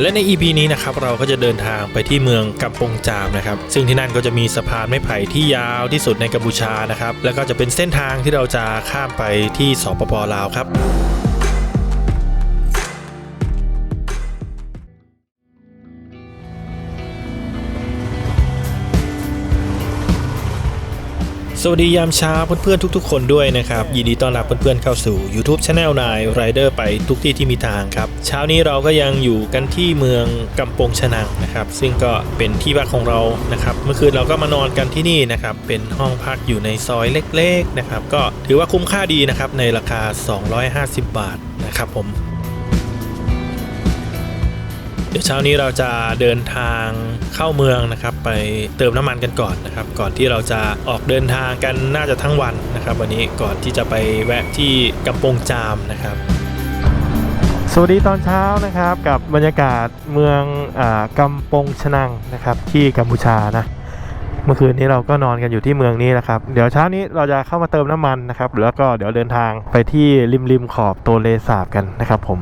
และใน EP นี้นะครับเราก็จะเดินทางไปที่เมืองกัมปงจามนะครับ ซึ่งที่นั่นก็จะมีสะพานไม้ไผ่ที่ยาวที่สุดในกัมพูชานะครับ แล้วก็จะเป็นเส้นทางที่เราจะข้ามไปที่สปปลาวครับ สวัสดียามเช้าเพื่อนๆทุก ๆ คนด้วยนะครับ ยินดีต้อนรับเพื่อนๆเข้าสู่ YouTube c h anel นายไรเดอร์ไปทุกที่ที่มีทางครับ เช้านี้เราก็ยังอยู่กันที่เมืองกำปงชนังนะครับ ซึ่งก็เป็นที่พักของเรานะครับ เมื่อคืนเราก็มานอนกันที่นี่นะครับ เป็นห้องพักอยู่ในซอยเล็กๆนะครับ ก็ถือว่าคุ้มค่าดีนะครับในราคา 250 บาทนะครับผม เดี๋ยวเช้านี้เราจะเดินทางเข้าเมืองนะครับ ไปเติมน้ำมันกันก่อนนะครับ ก่อนที่เราจะออกเดินทางกันน่าจะทั้งวันนะครับ วันนี้ก่อนที่จะไปแวะที่กำปงจามนะครับสวัสดีตอนเช้านะครับกับบรรยากาศเมืองอากำปงชนังนะครับที่กัมพูชานะเมื่อคืนนี้เราก็นอนกันอยู่ที่เมืองนี้นะครับ เดี๋ยวเช้านี้เราจะเข้ามาเติมน้ำมันนะครับแล้วก็เดี๋ยวเดินทางไปที่ริมริมขอบโตเลสาบกันนะครับผม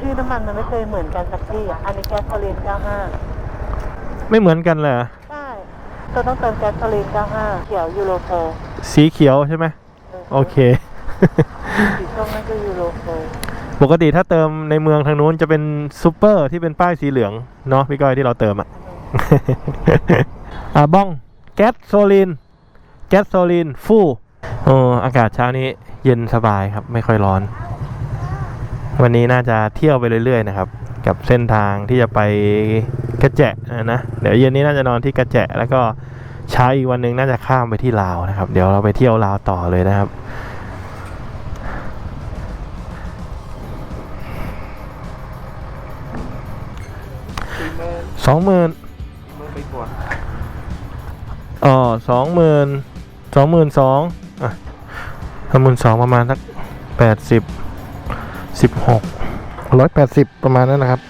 ชื่อน้ำมันมันไม่เคยเหมือนกันสักที่อะ อันนี้แก๊สโซลีน95 ไม่เหมือนกันเลยเหรอใช่ก็ต้องเติมแก๊สโซลีน95 เขียวยูโรโฟสีเขียวใช่ไหมโอเค สีส้มนั่นก็ยูโรโฟปกติถ้าเติมในเมืองทางนู้นจะเป็นซูเปอร์ที่เป็นป้ายสีเหลืองเนาะพี่ก้อยที่เราเติมอะอ่าบ้องแก๊สโซลิน แก๊สโซลิน ฟู่โอ้อากาศเช้านี้เย็นสบายครับ ไม่ค่อยร้อน วันนี้น่าจะเที่ยวไปเรื่อยๆนะครับ กับเส้นทางที่จะไปกระแจะนะเดี๋ยวเย็นนี้น่าจะนอนที่กระแจะแล้วก็เช้าอีกวันหนึ่งน่าจะข้ามไปที่ลาวนะครับ เดี๋ยวเราไปเที่ยวลาวต่อเลยนะครับสองหมื่นอ๋อสองหมื่นสองหมื่นสองอะสองหมื่นสองประมาณสักแปดสิบ สิบหกร้อยแปดสิบประมาณนั้นนะครับ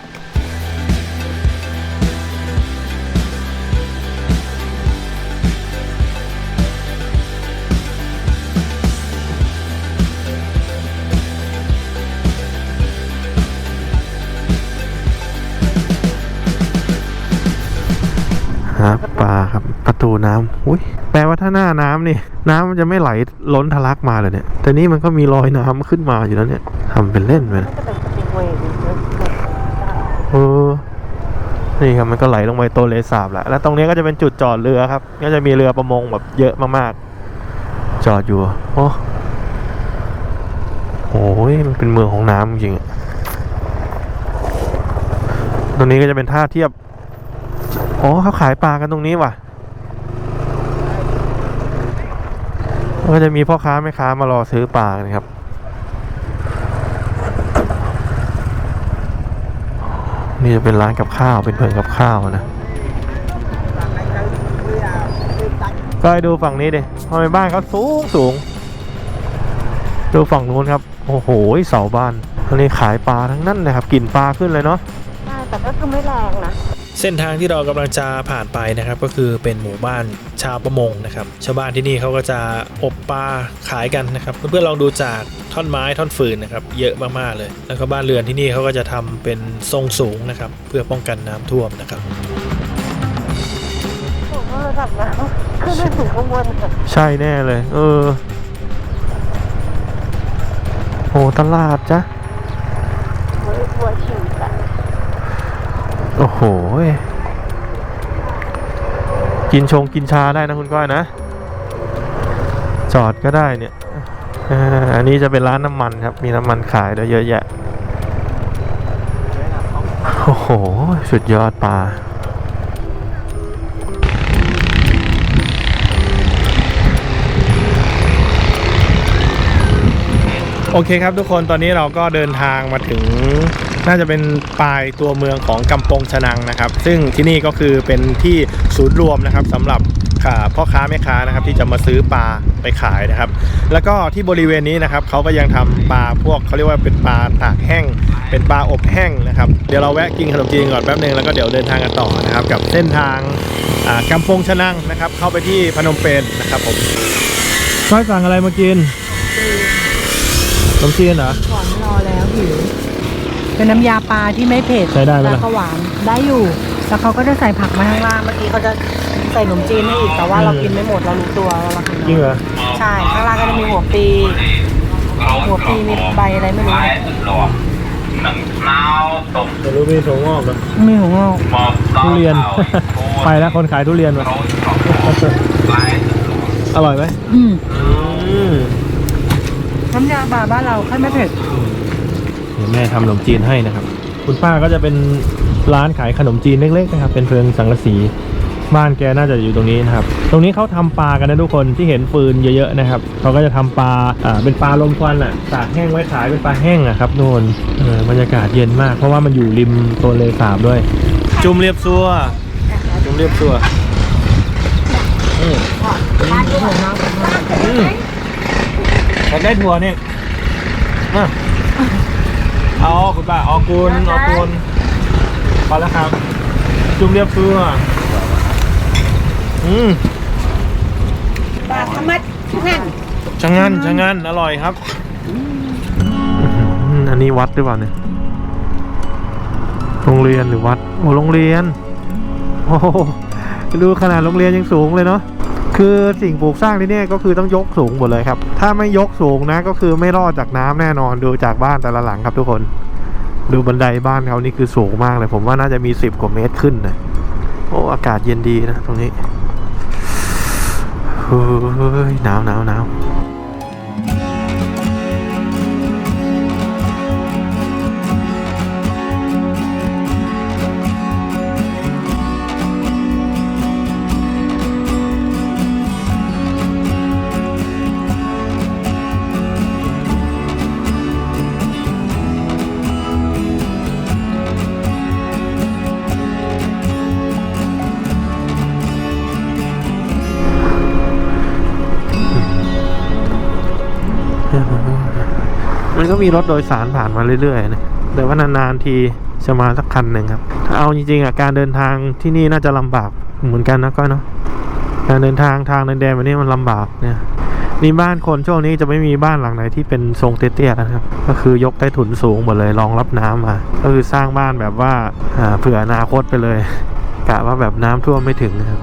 หาปลาครับประตูน้ำอุ้ยแปลว่าถ้าหน้าน้ำนี่ น้ำมันจะไม่ไหลล้นทะลักมาเลยเนี่ย แต่นี่มันก็มีรอยน้ำขึ้นมาอยู่แล้วเนี่ยทำเป็นเล่นไปนะก็เป็นสปริงเวย์ดีเยอะเอนี่ครับมันก็ไหลลงไปโตเลสาบแหละแล้วตรงนี้ก็จะเป็นจุดจอดเรือครับ ก็จะมีเรือประมงแบบเยอะมากๆ จอดอยู่โอ้โหมันเป็นเมืองของน้ำจริงตรงนี้ก็จะเป็นท่าเทียบอ๋อเขาขายปลากันตรงนี้ว่ะก็จะมีพ่อค้าแม่ค้ามารอซื้อปลากันครับ นี่จะเป็นร้านกับข้าวเป็นเพิงกับข้าวนะก็ให้ดูฝั่งนี้ดิทำไมบ้านเขาสูงสูง ดูฝั่งนู้นครับ โอ้โหเสาบ้านอันนี้ขายปลาทั้งนั้นนะครับกลิ่นปลาขึ้นเลยเนาะ ใช่ แต่ก็คือไม่แรงนะ เส้นทางที่เรากำลังจะผ่านไปนะครับก็คือเป็นหมู่บ้านชาวประมงนะครับชาวบ้านที่นี่เขาก็จะอบปลาขายกันนะครับเพื่อนๆลองดูจากท่อนไม้ท่อนฟืนนะครับเยอะมากๆเลย แล้วก็บ้านเรือนที่นี่เขาก็จะทำเป็นทรงสูงนะครับเพื่อป้องกันน้ำท่วมนะครับผมว่าระดับน้ำขึ้นไปถึงข้างบนอะใช่แน่เลย เออโอ้ตลาดจ้ะเว้ยวัวฉีดอะ โอ้โห กินชงกินชาได้นะคุณก้อยนะ จอดก็ได้เนี่ย อันนี้จะเป็นร้านน้ำมันครับ มีน้ำมันขายด้วยเยอะแยะ โอ้โห สุดยอดปลา อเคครับทุกคนตอนนี้เราก็เดินทางมาถึง น่าจะเป็นปลายตัวเมืองของกำปงชนังนะครับ ซึ่งที่นี่ก็คือเป็นที่ศูนย์รวมนะครับสำหรับพ่อค้าแม่ค้านะครับที่จะมาซื้อปลาไปขายนะครับ แล้วก็ที่บริเวณนี้นะครับเขาก็ยังทำปลาพวกเขาเรียกว่าเป็นปลาตากแห้ง เป็นปลาอบแห้งนะครับเดี๋ยวเราแวะกินขนมจีนก่อนแป๊บนึงแล้วก็เดี๋ยวเดินทางกันต่อนะครับกับเส้นทางกำปงชนังนะครับ เข้าไปที่พนมเปญนะครับผมก้อยสั่งอะไรมากิน ขนมจีนเหรอก่อนรอแล้วหิวเป็นน้ำยาปลาที่ไม่เผ็ดใช้ได้ไหมล่ะ แล้วก็หวานได้อยู่ แล้วเขาก็จะใส่ผักมาข้างล่างเมื่อกี้เขาจะใส่ขนมจีนให้อีกแต่ว่าเรากินไม่หมดเรารู้ตัวว่าเรากินจริงเหรอใช่ข้างล่างก็จะมีหัวปี หัวปีมีใบอะไรไม่รู้จะรู้มีถั่วงอกนะมีหัวงอกทุเรียน ไปแล้วคนขายทุเรียนวะอร่อยไหมอืม อืม น้ำยาปลาบ้านเราแค่ไม่เผ็ดเดี๋ยวแม่ทำขนมจีนให้นะครับ คุณป้าก็จะเป็นร้านขายขนมจีนเล็กๆนะครับ เป็นเพิงสังกะสีบ้านแกน่าจะอยู่ตรงนี้นะครับ ตรงนี้เขาทำปลากันนะทุกคนที่เห็นฟืนเยอะๆนะครับเขาก็จะทำปลาอ่าเป็นปลาลมควันอะตากแห้งไว้ขายเป็นปลาแห้งอะครับนู่นเออบรรยากาศเย็นมาก เพราะว่ามันอยู่ริมโซนเลสาบด้วย จุ่มเรียบซัวจุ่มเรียบซัวอืม อืมอยากได้ถั่วเนี่ยอะเอาคุณป้าเอากุนเอากุนพอแล้วครับ จุ่มเรียบซัวอืมปลาธรรมดนั่นชะงันชะงันอร่อยครับอันนี้วัดหรือเปล่าเนี่ยโรงเรียนหรือวัด โอ้โรงเรียน โอ้โหดูขนาดโรงเรียนยังสูงเลยเนาะ คือสิ่งปลูกสร้างที่นี่ก็คือต้องยกสูงหมดเลยครับ ถ้าไม่ยกสูงนะก็คือไม่รอดจากน้ำแน่นอนดูจากบ้านแต่ละหลังครับทุกคน ดูบันไดบ้านเขานี่คือสูงมากเลย ผมว่าน่าจะมีสิบกว่าเมตรขึ้นนะโอ้อากาศเย็นดีนะตรงนี้เฮ้ยหนาวหนาวหนาว ก็มีรถโดยสารผ่านมาเรื่อยๆนะแต่ว่านานๆทีจะมาสักคันหนึ่งครับถ้าเอาจริงๆอะการเดินทางที่นี่น่าจะลำบากเหมือนกันนะก้อยเนาะการเดินทางทางแดนๆแบบนี้มันลำบากเนี่ยนี่บ้านคนช่วงนี้จะไม่มีบ้านหลังไหนที่เป็นทรงเตี้ยๆนะครับ ก็คือยกใต้ถุนสูงหมดเลยรองรับน้ำมา ก็คือสร้างบ้านแบบว่าเผื่ออนาคตไปเลยกะว่าแบบน้ำท่วมไม่ถึงครับ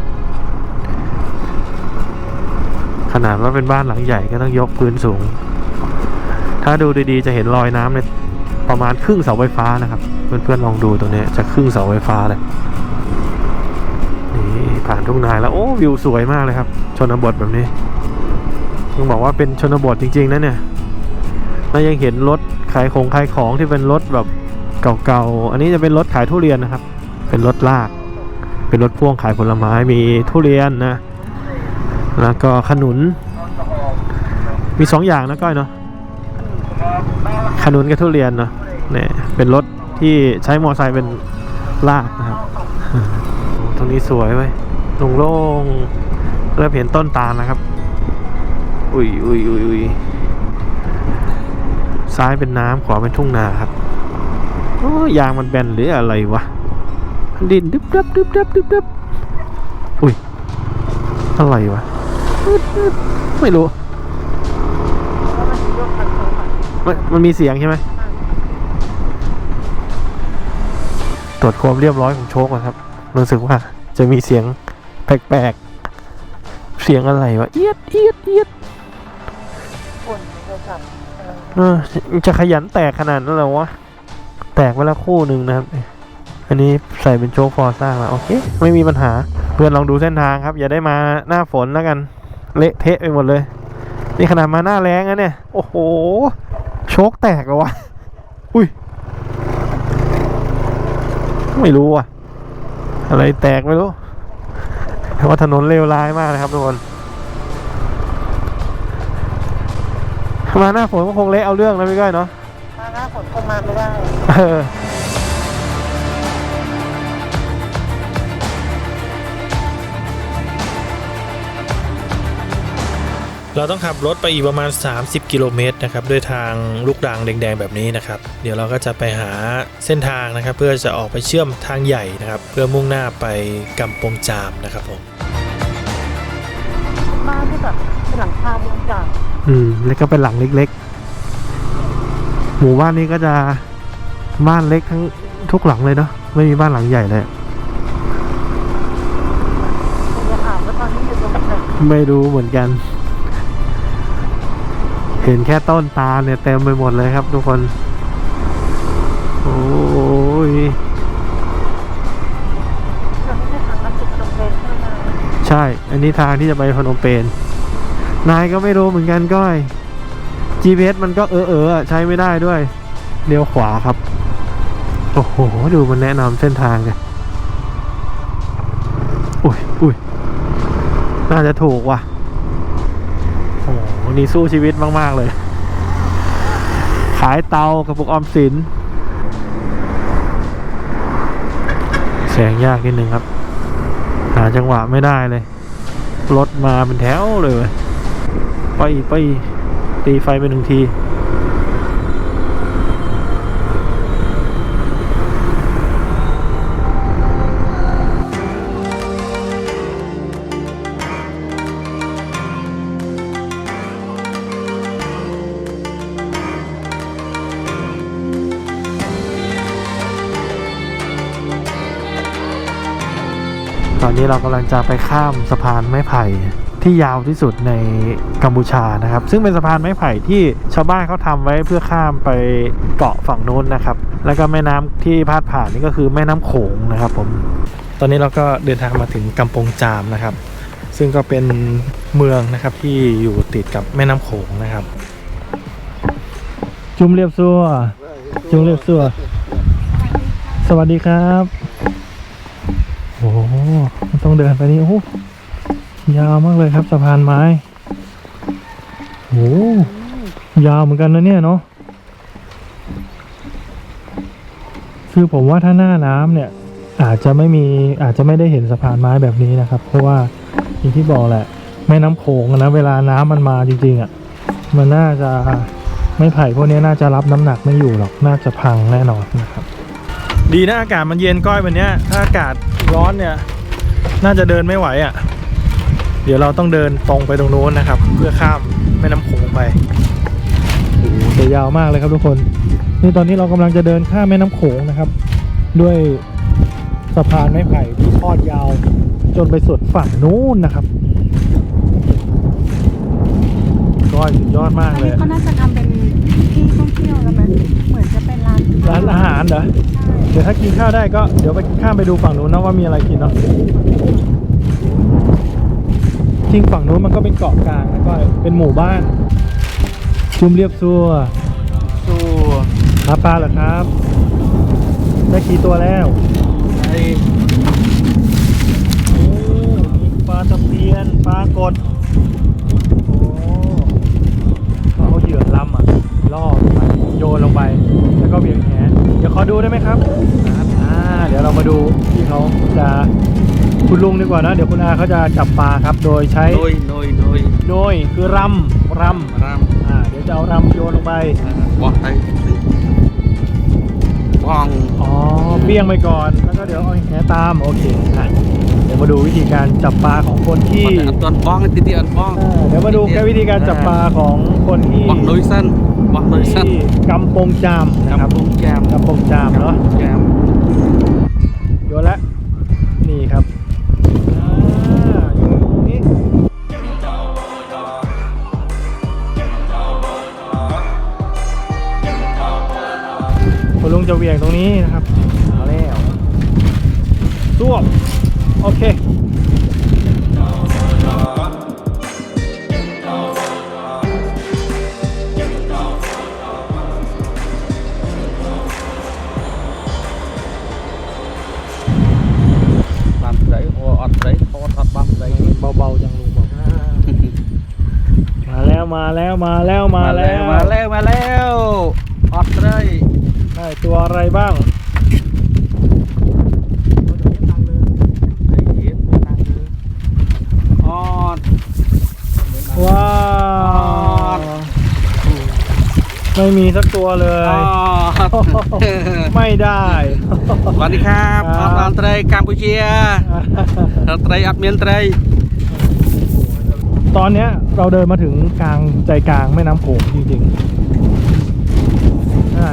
ขนาดว่าเป็นบ้านหลังใหญ่ก็ต้องยกพื้นสูง ถ้าดูดีๆจะเห็นรอยน้ำในประมาณครึ่งเสาไฟฟ้านะครับ เพื่อนๆลองดูตรงนี้จะครึ่งเสาไฟฟ้าเลยนี่ผ่านทุ่งนาแล้วโอ้วิวสวยมากเลยครับ ชนบทแบบนี้ต้องบอกว่าเป็นชนบทจริงๆนะเนี่ยแล้วยังเห็นรถขายของขายของที่เป็นรถแบบเก่าๆอันนี้จะเป็นรถขายทุเรียนนะครับ เป็นรถลาก เป็นรถพ่วงขายผลไม้มีทุเรียนนะ แล้วก็ขนุน มีสองอย่างนะก้อยเนาะ ขนุนกับทุเรียนเนาะเนี่ยเป็นรถที่ใช้มอไซค์เป็นลากนะครับ ตรงนี้สวยไว้ยโล่งๆเริ่มเห็นต้นตาลนะครับ อุ้ยอุ้ยอุ้ยอุ้ยซ้ายเป็นน้ำขวาเป็นทุ่งนาครับโอ้ยางมันแบนหรืออะไรวะ ดินดึบดับดึบดับดึบดับอุ้ย อะไรวะ ไม่รู้ มันมันมีเสียงใช่ไหมตรวจความเรียบร้อยของโชคก่อนครับ รู้สึกว่าจะมีเสียงแปลกๆ เสียงอะไรวะ เอียดเอียดเอียดคนเราจับเออเออจะขยันแตกขนาดนั้นเหรอวะ แตกไปแล้วคู่หนึ่งนะครับ อันนี้ใส่เป็นโชคฟอร์ซ่ามาโอเค ไม่มีปัญหา เพื่อนลองดูเส้นทางครับ อย่าได้มาหน้าฝนแล้วกัน เละเทะไปหมดเลย นี่ขนาดมาหน้าแรงนะเนี่ย โอ้โห โชคแตกเหรอวะ อุ้ย ไม่รู้อะ อะไรแตกไม่รู้แต่ว่าถนนเลวร้ายมากนะครับทุกคน มาหน้าฝนก็คงเละเอาเรื่องนะพี่ก้อยเนาะถ้าหน้าฝนคงมาไม่ได้ เออเราต้องขับรถไปอีกประมาณ 30 กิโลเมตรนะครับด้วยทางลูกรังแดงๆแบบนี้นะครับ เดี๋ยวเราก็จะไปหาเส้นทางนะครับ เพื่อจะออกไปเชื่อมทางใหญ่นะครับ เพื่อมุ่งหน้าไปกำปงจามนะครับผมบ้านที่แบบเป็นหลังคามุงจากอืมแล้วก็เป็นหลังเล็กๆ หมู่บ้านนี้ก็จะบ้านเล็กทั้งทุกหลังเลยเนาะไม่มีบ้านหลังใหญ่เลยผมจะถามว่าตอนนี้อยู่ตรงไหนไม่รู้เหมือนกัน เห็นแค่ต้นตาลเนี่ยเต็มไปหมดเลยครับทุกคน โอ้ยเราไม่ใช่ทางลัดจุดตรงเป็นใช่ไหมใช่ อันนี้ทางที่จะไปพนมเปญนายก็ไม่รู้เหมือนกันก้อย GPS มันก็เออเออใช้ไม่ได้ด้วยเลี้ยวขวาครับ โอ้โห ดูมันแนะนำเส้นทางเลยอุ้ยอุ้ยน่าจะถูกว่ะโอ้ โหนี่สู้ชีวิตมาก ๆ เลย ขายเตากระปุกออมสิน แสงยากนิดนึงครับ หาจังหวะไม่ได้เลย รถมาเป็นแถวเลยเว้ยไปไปตีไฟไปหนึ่งที นนี้เรากำลังจะไปข้ามสะพานไม้ไผ่ที่ยาวที่สุดในกัมพูชานะครับ ซึ่งเป็นสะพานไม้ไผ่ที่ชาวบ้านเขาทำไว้เพื่อข้ามไปเกาะฝั่งนู้นนะครับ แล้วก็แม่น้ำที่พาดผ่านนี่ก็คือแม่น้ำโขงนะครับผม ตอนนี้เราก็เดินทางมาถึงกำปงจามนะครับ ซึ่งก็เป็นเมืองนะครับที่อยู่ติดกับแม่น้ำโขงนะครับ จุ่มเรียบซัวจุ่มเรียบซัวสวัสดีครับ โอ้โหมันต้อง เดินไปนี่โอ้ยาวมากเลยครับสะพานไม้โอ้ยาวเหมือนกันนะเนี่ยเนาะคือผมว่าถ้าหน้าน้ำเนี่ย อาจจะไม่มีอาจจะไม่ได้เห็นสะพานไม้แบบนี้นะครับ เพราะว่าอย่างที่บอกแหละแม่น้ำโขงนะเวลาน้ำมันมาจริงๆอะ่ะ มันน่าจะไม่ไผ่พวกนี้น่าจะรับน้ำหนักไม่อยู่หรอกน่าจะพังแน่นอนนะครับ ดีนะอากาศมันเย็นก้อยวันนี้ถ้าอากาศร้อนเนี่ย น่าจะเดินไม่ไหวอะ่ะ เดี๋ยวเราต้องเดินตรงไปตรงโน้นนะครับ เพื่อข้ามแม่น้ำโขงไปโอ้โหแต่ยาวมากเลยครับทุกคน นี่ตอนนี้เรากำลังจะเดินข้ามแม่น้ำโขงนะครับ ด้วยสะพานไม้ไผ่ที่ทอดยาว จนไปสุดฝั่งนู้นนะครับก้อยสุดยอดมากอันเลยนี้เขาน่าจะทำเป็นที่ท่องเที่ยวแล้วไหมเหมือนจะเป็นร้านร้านอาหารเหรอเดี๋ยวถ้ากินข้าวได้ก็เดี๋ยวไปข้ามไปดูฝั่งนู้นนะว่ามีอะไรกินเนาะจริงฝั่งนู้นมันก็เป็นเกาะกลางแล้วก็เป็นหมู่บ้าน จุ่มเรียบซัวตัวหาปลาเหรอครับ ได้กี่ตัวแล้วไอ้โอ้มีปลาตะเพียนปลากดโอ้เขาเอาเหยื่อลำอะล่อลงไปโยนลงไปแล้วก็เวียงแหเดี๋ยวขอดูได้ไหมครับครับอ่าเดี๋ยวเรามาดูที่เขาจะคุณลุงดีกว่านะ เดี๋ยวคุณอาเขาจะจับปลาครับ โดยใช้นุยนุยนุยโดยคือรำรรำำอ่าเดี๋ยวจะเอารำโยนลงไปบอกไอ้บ้องอ๋อเบี้ยงไปก่อนแล้วก็เดี๋ยวเอาแหตามโอเคอะเดี๋ยวมาดูวิธีการจับปลาของคนที่อันตอนบ้องติดอันบ้องเออเดี๋ยวมาดูแค่วิธีการจับปลาของคนที่บอกนุยสั้น บอกนุยสั้นที่กำปงจามนะครับกำปุงแจมกำปงจามเนาะแจมโยนละนี่ครับอ่าโยนตรงนี้คุณลุงจะเหวี่ยงตรงนี้นะครับเอาแล้วสวบโอเค มาแล้วมาแล้วมาแล้วมามาแล้แล้ววมาแล้วมาแล้วอัดไรได้ตัวอะไรบ้างไอ้เหี้ยไม่นั่งเลยออดว้าวไม่มีสักตัวเลยออดไม่ได้สวัสดีครับคอรัอบดอันไตรกัมพูเชียอันไตรอัดเมียนไตร ตอนเนี้ยเราเดินมาถึงกลางใจกลางแม่น้ำโขงจริงๆใช่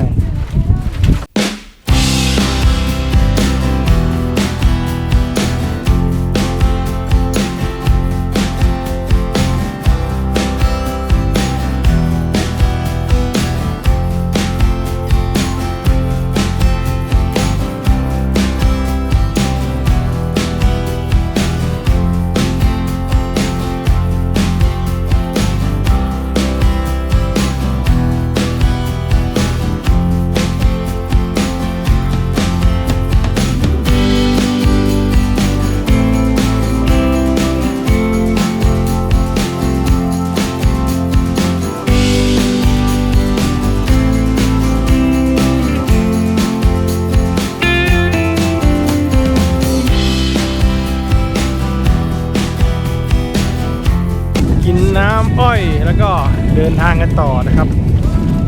กันต่อนะครับ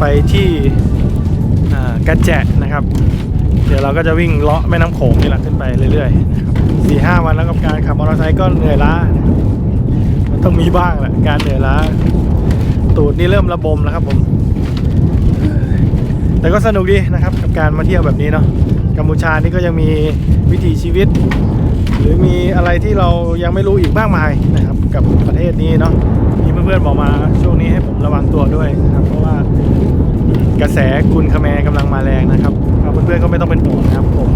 ไปที่กระแจนะครับ เดี๋ยวเราก็จะวิ่งเลาะแม่น้ำโขงนี่แหละขึ้นไปเรื่อยๆนะครับสี่ห้าวันแล้วกับการขับมอเตอร์ไซค์ก็เหนื่อยล้า มันต้องมีบ้างแหละการเหนื่อยล้า ตูดนี่เริ่มระบมแล้วครับผม แต่ก็สนุกดีนะครับกับการมาเที่ยวแบบนี้เนาะกัมพูชานี่ก็ยังมีวิถีชีวิต หรือมีอะไรที่เรายังไม่รู้อีกมากมายนะครับ กับประเทศนี้เนาะ เพื่อนๆบอกมาช่วงนี้ให้ผมระวังตัวด้วยนะครับเพราะว่ากระแสกุลคแมร์กำลังมาแรงนะครับเอาเพื่อนๆก็ไม่ต้องเป็นห่วงนะครับ ผม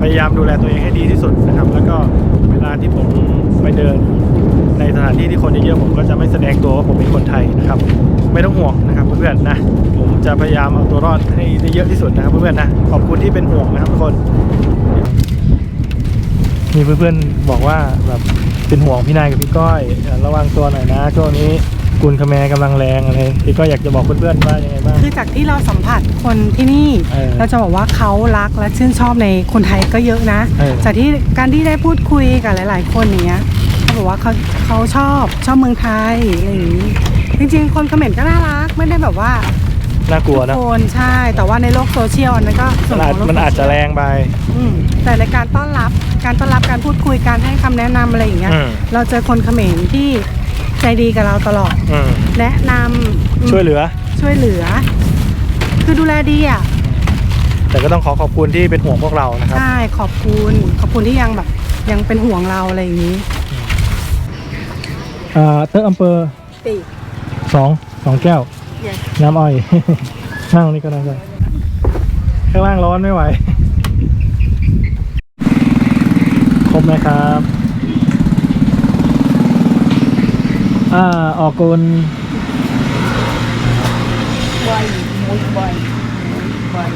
พยายามดูแลตัวเองให้ดีที่สุดนะครับ แล้วก็เวลาที่ผมไปเดินในสถานที่ที่คนเยอะๆผมก็จะไม่แสดงตัวว่าผมเป็นคนไทยนะครับ ไม่ต้องห่วงนะครับเพื่อนๆนะผมจะพยายามเอาตัวรอดให้ได้เยอะที่สุดนะครับเพื่อนๆนะขอบคุณที่เป็นห่วงนะครับทุกคน มีเพื่อนๆบอกว่าแบบเป็นห่วงพี่นายกับพี่ก้อยเอ่อระวังตัวหน่อยนะช่วงนี้กุลคแมร์กำลังแรงอะไรพี่ก้อยอยากจะบอกเพื่อนๆว่ายังไงบ้างคือจากที่เราสัมผัสคนที่นี่เออเราจะบอกว่าเขารักและชื่นชอบในคนไทยก็เยอะนะเออจากที่การที่ได้พูดคุยกับหลาย ๆ คนอย่างเนี้ยเขาบอกว่าเขาเขาชอบชอบเมืองไทยอะไรอย่างนี้จริงๆ คนเขมรก็น่ารักไม่ได้แบบว่า น่ากลัวนะคนใช่ แต่ว่าในโลกโซเชียลอันนั้นก็ส่มัวนนอาจของโลกมันอาจจะแรงไป อืมแต่ในการต้อนรับการต้อนรับการพูดคุยการให้คำแนะนำอะไรอย่างเงี้ย อืม เราเจอคนเขมรที่ใจดีกับเราตลอด อืมแนะนำอืมช่วยเหลือ ช่วยเหลือ คือดูแลดีอะ แต่ก็ต้องขอขอบคุณที่เป็นห่วงพวกเรานะครับ ใช่ ขอบคุณ ขอบคุณที่ยังแบบ ยังเป็นห่วงเราอะไรอย่างนี้ อ่าเตอร์อำเภอติ สองสองแก้ว Yes น้ำอ้อย นั่งตรงนี้ก็น่าจะข้างล่างร้อนไม่ไหว ครบไหมครับ อ่า ออกกุลไวอยมุยบ่อยบ่อย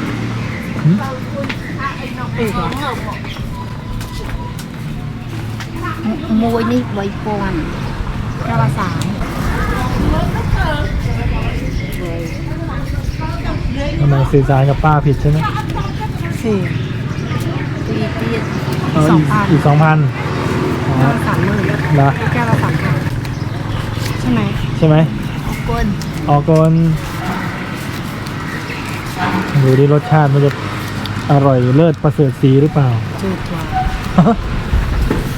มวยนี่ไวอยปวนกระสาย ทำไมสื่อสารกับป้าผิดใช่ไหมสี่สี่ปีสองพันอีกสองพันแก้สามหมื่นนะแก้วละสามพันใช่ไหมใช่ไหมออกนออกกอยู่ดีรสชาติมันจะอร่อยเลิศประเสริฐสีหรือเปล่าจืดกว่า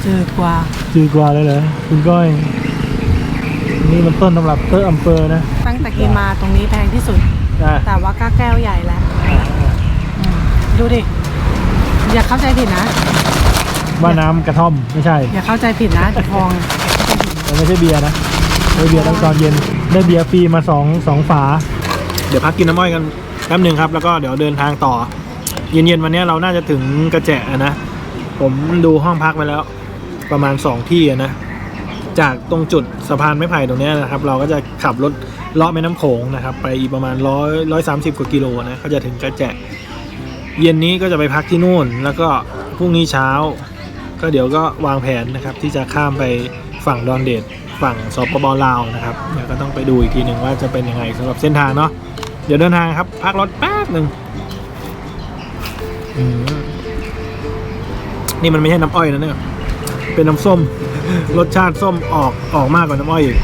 จืดกว่าจืดกว่าเลยเหรอคุณก้อย นี่มันต้นสำหรับเตอร์อำเภอนะ ตั้งแต่กีมาตรงนี้แพงที่สุด อะแต่ว่าก็แก้วใหญ่แล้วอืมดูดิ อย่าเข้าใจผิดนะ ว่าน้ำกระท่อมไม่ใช่อย่าเข้าใจผิดนะเดี๋ยวทอง มันไม่ใช่เบียร์นะได้เบียร์ตั้งตอนเย็น ได้เบียร์ฟรีมาสองสองฝา เดี๋ยวพักกินน้ำอ้อยกันแป๊บหนึ่งครับ แล้วก็เดี๋ยวเดินทางต่อ เย็นๆวันนี้เราน่าจะถึงกระแจนะ ผมดูห้องพักไปแล้ว ประมาณสองที่อะนะ จากตรงจุดสะพานไม้ไผ่ตรงนี้นะครับ เราก็จะขับรถเลาะแม่น้ำโขงนะครับ ไปประมาณร้อยร้อยสามสิบกว่ากิโลนะก็จะถึงกระแจเย็นนี้ก็จะไปพักที่นู่น แล้วก็พรุ่งนี้เช้า ก็เดี๋ยวก็วางแผนนะครับ ที่จะข้ามไปฝั่งดอนเดดฝั่งสปปลาวนะครับเดี๋ยวก็ต้องไปดูอีกทีหนึ่งว่าจะเป็นยังไงสำหรับเส้นทางเนาะเดี๋ยวเดินทางครับ พักรถแป๊บหนึ่งนี่มันไม่ใช่น้ำอ้อยนะเนี่ย เป็นน้ำส้ม รสชาติส้มออกออกมากกว่าน้ำอ้อยอีก